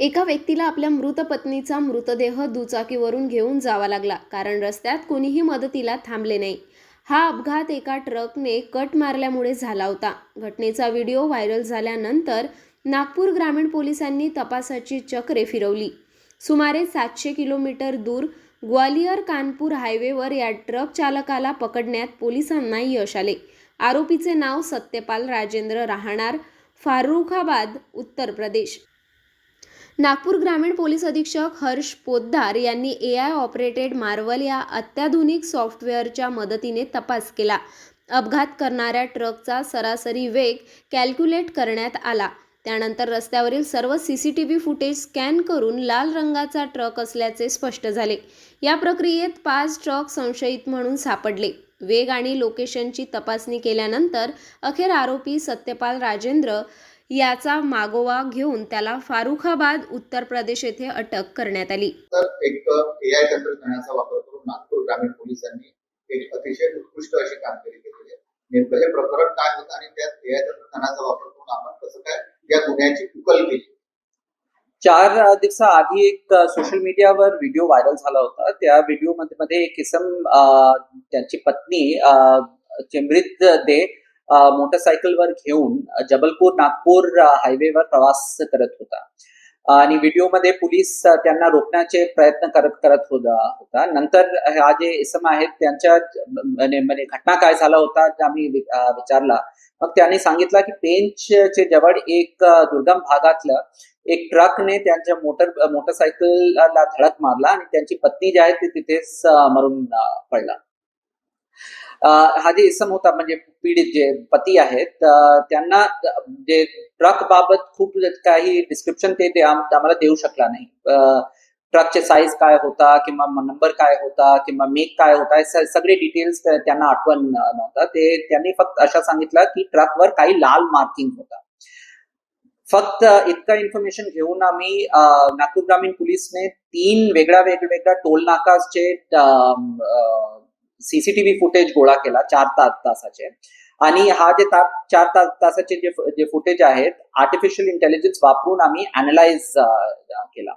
एका व्यक्तीला आपल्या मृत पत्नीचा मृतदेह दुचाकीवरून घेऊन जावा लागला कारण रस्त्यात कोणीही मदतीला थांबले नाही. हा अपघात एका ट्रकने कट मारल्यामुळे झाला होता. घटनेचा व्हिडिओ व्हायरल झाल्यानंतर नागपूर ग्रामीण पोलिसांनी तपासाची चक्रे फिरवली. सुमारे सातशे किलोमीटर दूर ग्वालियर कानपूर हायवेवर या ट्रक चालकाला पकडण्यात पोलिसांना यश आले. आरोपीचे नाव सत्यपाल राजेंद्र राहणार फारुखाबाद उत्तर प्रदेश. नागपूर ग्रामीण पोलीस अधीक्षक हर्ष पोद्दार यांनी ए आय ऑपरेटेड मार्वल या अत्याधुनिक सॉफ्टवेअरच्या मदतीने तपास केला. अपघात करणाऱ्या ट्रकचा सरासरी वेग कॅल्क्युलेट करण्यात आला. त्यानंतर रस्त्यावरील सर्व C C T V footage scan करून लाल रंगाचा ट्रक असल्याचे स्पष्ट झाले. या प्रक्रियेत पाच ट्रक संशयित म्हणून सापडले. वेग आणि लोकेशनची तपासणी केल्यानंतर अखेर आरोपी सत्यपाल राजेंद्र याचा मागोवा घेऊन त्याला फारुखाबाद उत्तर प्रदेश येथे अटक करण्यात आली. तर एक ए आय तंत्रज्ञानाचा वापर करून नागपूर ग्रामीण पोलिसांनी एक अतिशय उत्कृष्ट अशी कामगिरी केलेली आहे. नेमकं हे प्रकरण काय होतं आणि त्यात ए आय तंत्रज्ञानाचा वापर करून आपण कसं काय या गुन्ह्याची उकल केली? चार दिवसाआधी एक सोशल मीडियावर व्हिडिओ व्हायरल झाला होता. त्या व्हिडिओमध्ये मध्ये एक अ, त्यांची पत्नी अ, चिमरीत दे मोटरसायकलवर घेऊन जबलपूर नागपूर हायवेवर प्रवास करत होता. आणि व्हिडिओमध्ये पोलीस त्यांना रोखण्याचे प्रयत्न करत करत होता नंतर हा जे इसम आहेत त्यांच्या म्हणजे घटना काय झाला होता आम्ही विचारला. मग त्यांनी सांगितलं की पेंचचे जवळ एक दुर्गम भागातलं एक ट्रकने त्यांच्या मोटर मोटरसायकलला धडक मारला आणि त्यांची पत्नी जी आहे ती तिथेच मरून पडला. हा जे इसम होता म्हणजे पीडित जे पती आहेत त्यांना जे ट्रक बाबत खूप काही डिस्क्रिप्शन ते आम्हाला देऊ शकला नाही. ट्रकचे साईज काय होता किंवा नंबर काय होता किंवा मेक काय होता सगळे डिटेल्स त्यांना आठवण नव्हता. ते त्यांनी फक्त अशा सांगितलं की ट्रकवर काही लाल मार्किंग होता. फक्त इतका इन्फॉर्मेशन घेऊन आम्ही नागपूर ग्रामीण पोलीसने तीन वेगळ्या वेगवेगळ्या टोल नाकाचे सीसीटीव्ही फुटेज गोळा केला चार तास तासाचे. आणि हा जे ता, चार तास तासाचे जे जे फुटेज आहेत आर्टिफिशियल इंटेलिजन्स वापरून आम्ही अनालाइज केला.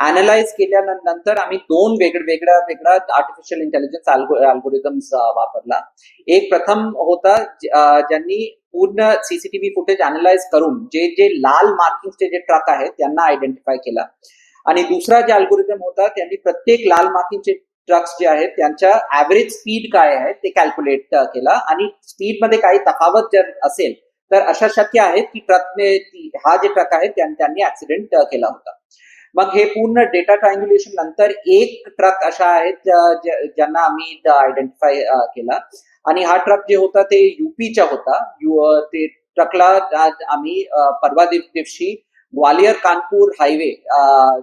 अनालाइज केल्यानंतर आम्ही दोन वेगळ्या वेगळ्या वेगळ्या आर्टिफिशियल इंटेलिजन्स अल्गोरिदम्स वापरला. एक प्रथम होता ज्यांनी पूर्ण सीसीटीव्ही फुटेज अनालाइज करून जे जे लाल मार्किंगचे जे ट्रक आहेत त्यांना आयडेंटिफाय केला. आणि दुसरा जे अल्गोरिदम होता त्यांनी प्रत्येक लाल मार्किंगचे ट्रक्स जे आहेत त्यांच्या ऍव्हरेज स्पीड काय आहे ते कॅल्क्युलेट केला. आणि स्पीडमध्ये काही तफावत जर असेल तर अशा शक्य आहेत की ट्रकने हा जे ट्रक आहे त्यांनी ऍक्सिडेंट केला होता. मग हे पूर्ण डेटा ट्रायंग्युलेशन नंतर एक ट्रक अशा आहेत ज्यांना आम्ही आयडेंटिफाय केला. आणि हा ट्रक जे होता ते युपीचा होता. यु ते ट्रकला आम्ही परवा दिव- दिवशी ग्वालियर कानपूर हायवे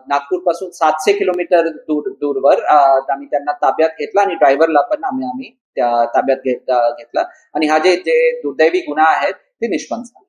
नागपूरपासून सातशे किलोमीटर दूर दूरवर आम्ही त्यांना ताब्यात घेतला आणि ड्रायव्हरला पण आम्ही आम्ही त्या ताब्यात घेत- घेतला. आणि हा जे जे दुर्दैवी गुन्हा आहेत ते निष्पन्न झाले.